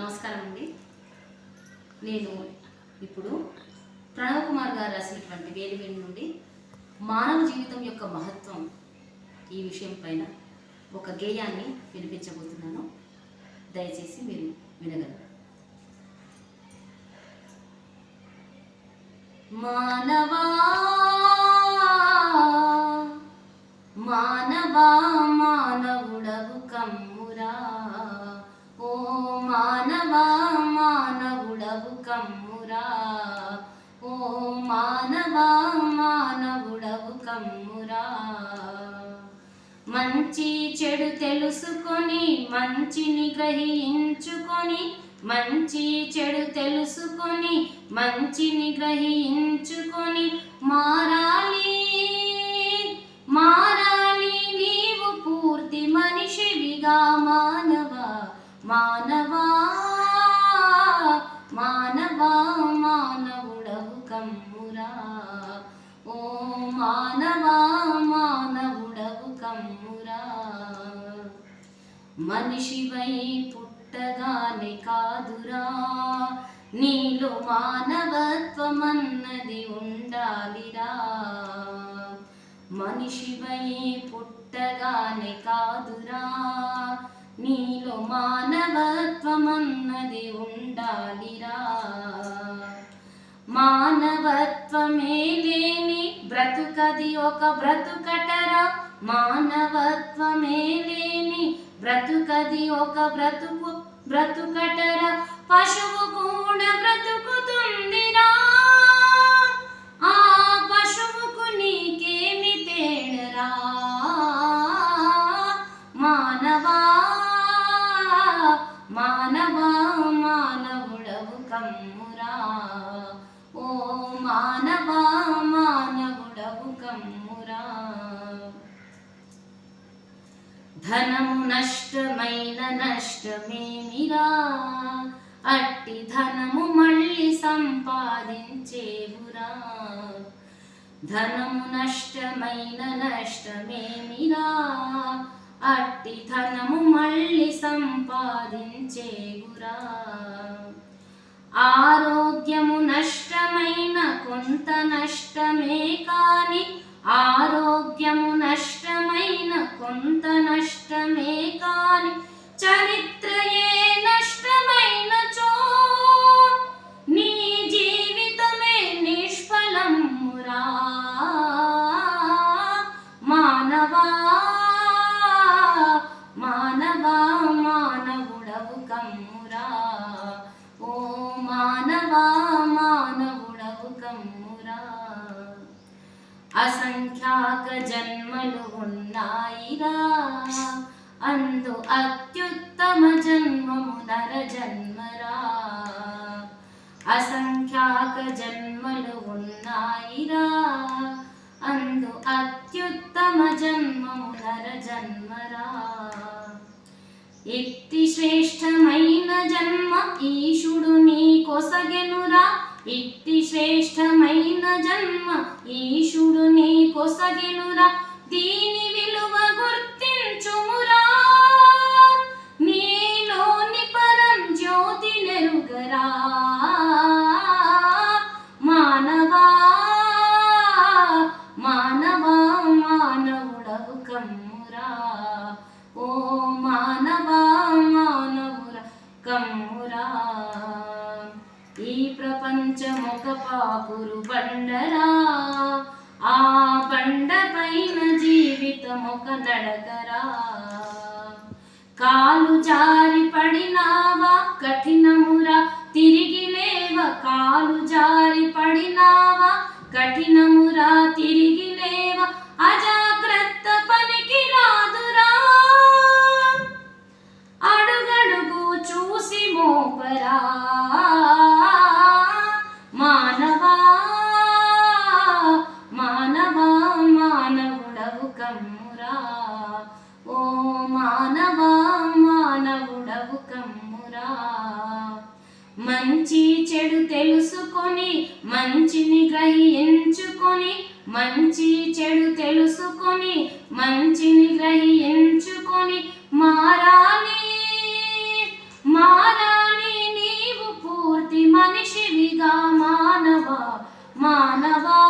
నమస్కారం అండి నేను ఇప్పుడు ప్రణవ్ కుమార్ గారు రాసినటువంటి వేలివేలి నుండి మానవ జీవితం యొక్క మహత్వం ఈ విషయం పైన ఒక గేయాన్ని వినిపించబోతున్నాను. దయచేసి మీరు వినగలరు. మానవా మానవుడవు కమ్మురా ఓ మానవా మానవుడవు కమ్మురా? మంచి చెడు తెలుసుకొని మంచిని గ్రహించుకొని మంచి చెడు తెలుసుకొని మంచిని గ్రహించుకొని మనిషివై పుట్టగానే కాదురా. నీలో మానవత్వమన్నది ఉండాలిరా. మనిషివై పుట్టగానే కాదురా. నీలో మానవత్వమన్నది ఉండాలిరా. మానవత్వమే లేని బ్రతుకది ఒక బ్రతుకటరా. మానవత్వమే లేని బ్రతుకది ఒక బ్రతుకు బ్రతుకటర పశువు కూడా బ్రతుకుతుందిరా. ఆ పశువుకు నీకేమి తేడరా? మానవా మానవా మానవుడవు కమ్మురా. ఓ మానవా మానవుడవు కమ్మురా ధనము నష్టమైన నష్టమేమిరా? అట్టి ధనము మళ్ళీ సంపాదించేవురా? ధనము నష్టమైన నష్టమేమిరా? అట్టి ధనము మళ్ళీ సంపాదించేవురా? ఆరోగ్యము నష్టమైన కొంత నష్టమే కాని ఆరోగ్యము నష్ట చరిత్రయే నష్టమైన నీ జీవితమే నిష్ఫలమురా మానవా మానవా మానవుడవు కమ్మురా. ఓ మానవా మానవుడవు కమ్మురా. అసంఖ్యాక జన్మలు ఉన్నాయిరా. అందు అత్యుత్తమ జన్మము నర జన్మరా. అసంఖ్యాక జన్మలు ఉన్నాయిరా. అందు అత్యుత్తమ జన్మము నర జన్మరా. ఇట్టి శ్రేష్టమైన జన్మ ఈశుడు నీ కొసగెనురా. ఇట్టి శ్రేష్టమైన జన్మ ఈశుడు నీ కొసగెనురా. దీని విలువ గుర్తించుము కమ్మురా? ఓ మానవా మానవుర కమ్మురా. ఈ ప్రపంచమొక పాపురు బండరా. ఆ బండ పైన జీవితమొక నడకరా. కాలు జారి పడినావా కఠిన మంచి చెడు తెలుసుకొని మంచిని గ్రహించుకొని మంచి చెడు తెలుసుకొని మంచిని గ్రహించుకొని మారాలి. మారాలి నీవు పూర్తి మనిషివిగా మానవ మానవా.